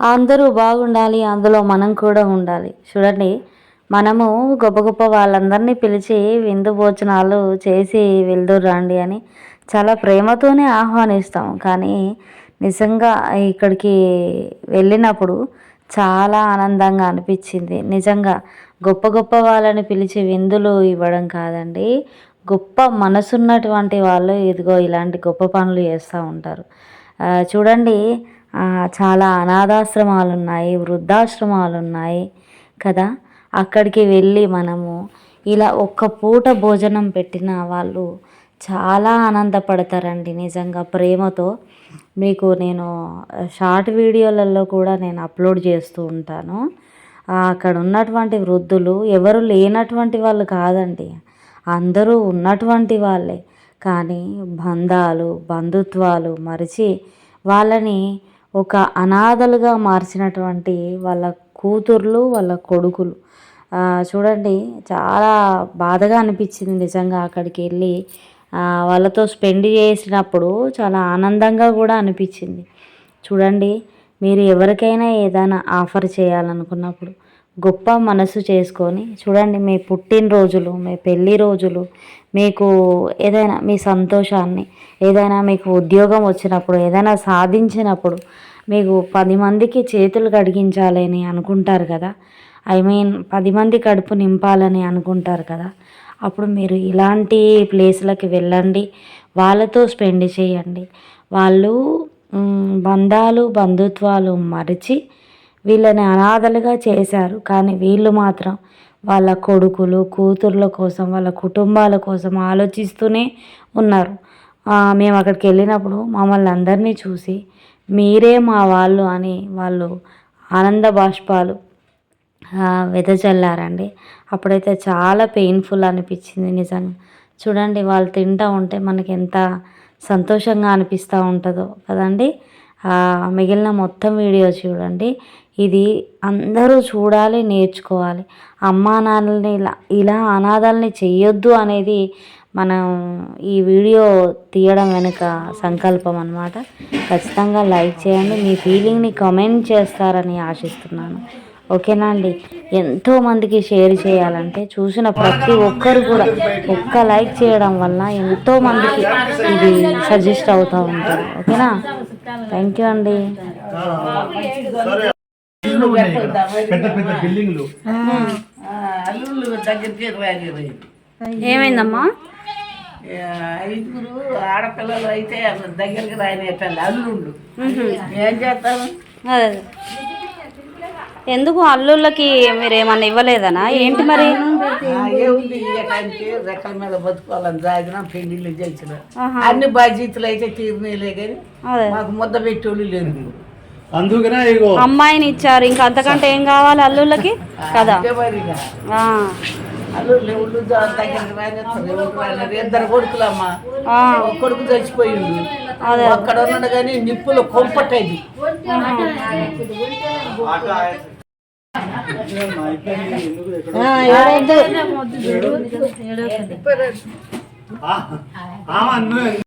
అందరూ బాగుండాలి అందులో మనం కూడా ఉండాలి. చూడండి మనము గొప్ప గొప్ప వాళ్ళందరినీ పిలిచి విందు భోజనాలు చేసి వెళ్దురు రండి అని చాలా ప్రేమతోనే ఆహ్వానిస్తాం కానీ నిజంగా ఇక్కడికి వెళ్ళినప్పుడు చాలా ఆనందంగా అనిపించింది. నిజంగా గొప్ప గొప్ప వాళ్ళని పిలిచి విందులు ఇవ్వడం కాదండి గొప్ప మనసున్నటువంటి వాళ్ళు ఇదిగో ఇలాంటి గొప్ప పనులు చేస్తూ ఉంటారు. చూడండి చాలా అనాథాశ్రమాలు ఉన్నాయి వృద్ధాశ్రమాలు ఉన్నాయి కదా. అక్కడికి వెళ్ళి మనము ఇలా ఒక్క పూట భోజనం పెట్టిన వాళ్ళు చాలా ఆనందపడతారండి నిజంగా ప్రేమతో. మీకు నేను షార్ట్ వీడియోలలో కూడా నేను అప్లోడ్ చేస్తూ ఉంటాను. అక్కడ ఉన్నటువంటి వృద్ధులు ఎవరు లేనటువంటి వాళ్ళు కాదండి. అందరూ ఉన్నటువంటి వాళ్ళే. కానీ బంధాలు బంధుత్వాలు మరిచి వాళ్ళని ఒక అనాథలుగా మార్చినటువంటి వాళ్ళ కూతుర్లు వాళ్ళ కొడుకులు. చూడండి చాలా బాధగా అనిపించింది నిజంగా అక్కడికి వెళ్ళి. వాళ్ళతో స్పెండ్ చేసినప్పుడు చాలా ఆనందంగా కూడా అనిపించింది. చూడండి మీరు ఎవరికైనా ఏదైనా ఆఫర్ చేయాలనుకున్నప్పుడు గొప్ప మనసు చేసుకొని చూడండి మీ పుట్టినరోజులు మీ పెళ్ళి రోజులు మీకు ఏదైనా మీ సంతోషాన్ని ఏదైనా మీకు ఉద్యోగం వచ్చినప్పుడు ఏదైనా సాధించినప్పుడు మీకు పది మందికి చేతులు కడిగించాలని అనుకుంటారు కదా. ఐ మీన్ పది మంది కడుపు నింపాలని అనుకుంటారు కదా. అప్పుడు మీరు ఇలాంటి ప్లేస్లకి వెళ్ళండి. వాళ్ళతో స్పెండ్ చేయండి. వాళ్ళు బంధాలు బంధుత్వాలు మరిచి వీళ్ళని అనాథలుగా చేశారు. కానీ వీళ్ళు మాత్రం వాళ్ళ కొడుకులు కూతుర్ల కోసం వాళ్ళ కుటుంబాల కోసం ఆలోచిస్తూనే ఉన్నారు. మేము అక్కడికి వెళ్ళినప్పుడు మమ్మల్ని అందరినీ చూసి మీరే మా వాళ్ళు అని వాళ్ళు ఆనంద బాష్పాలు వెదజల్లారండి. అప్పుడైతే చాలా పెయిన్ఫుల్ అనిపించింది నిజంగా. చూడండి వాళ్ళు తింటూ ఉంటే మనకి ఎంత సంతోషంగా అనిపిస్తూ ఉంటుందో కదండి. మిగిలిన మొత్తం వీడియో చూడండి. ఇది అందరూ చూడాలి నేర్చుకోవాలి. అమ్మా నాన్నల్ని ఇలా ఇలా అనాథాలని చెయ్యొద్దు అనేది మనం ఈ వీడియో తీయడం వెనుక సంకల్పం అనమాట ఖచ్చితంగా లైక్ చేయండి మీ ఫీలింగ్ని కమెంట్ చేస్తారని ఆశిస్తున్నాను. ఓకేనా అండి? ఎంతోమందికి షేర్ చేయాలంటే చూసిన ప్రతి ఒక్కరు కూడా ఒక్క లైక్ చేయడం వల్ల ఎంతోమందికి ఇది సజెస్ట్ అవుతూ ఉంటుంది. ఓకేనా? థ్యాంక్ యూ అండి. పెద్ద పెద్ద బిల్డింగ్లు అల్లుళ్ళు దగ్గరికి ఏమైందమ్మా? ఐదుగురు ఆడపిల్లలు అయితే అసలు దగ్గరికి రాయనేటండి అల్లుళ్ళు. ఏం చేస్తాం అదే. ఎందుకు అల్లుళ్ళకి మీరు ఏమన్నా ఇవ్వలేదనా? ఏంటి మరి? ఏముంది ఇయ్యటానికి రెక్కల మీద బతుకోవాలని సాగిన పెళ్ళిళ్ళు చేసిన. అన్ని బాధ్యతలు అయితే తీరినాయిలే కానీ మాకు ముద్ద పెట్టేళ్ళు లేదు అందుకనే ఇగో. అమ్మాయిని ఇచ్చారు ఇంకా అంతకంటే ఏం కావాలి అల్లుళ్ళకి? కదా. ఇద్దరు కొడుకులమ్మా. కొడుకు చచ్చిపోయిండు. అదే. అక్కడ ఉన్నాడు కానీ నిప్పులు కొంపటది ఆ, ఆమె అన్ను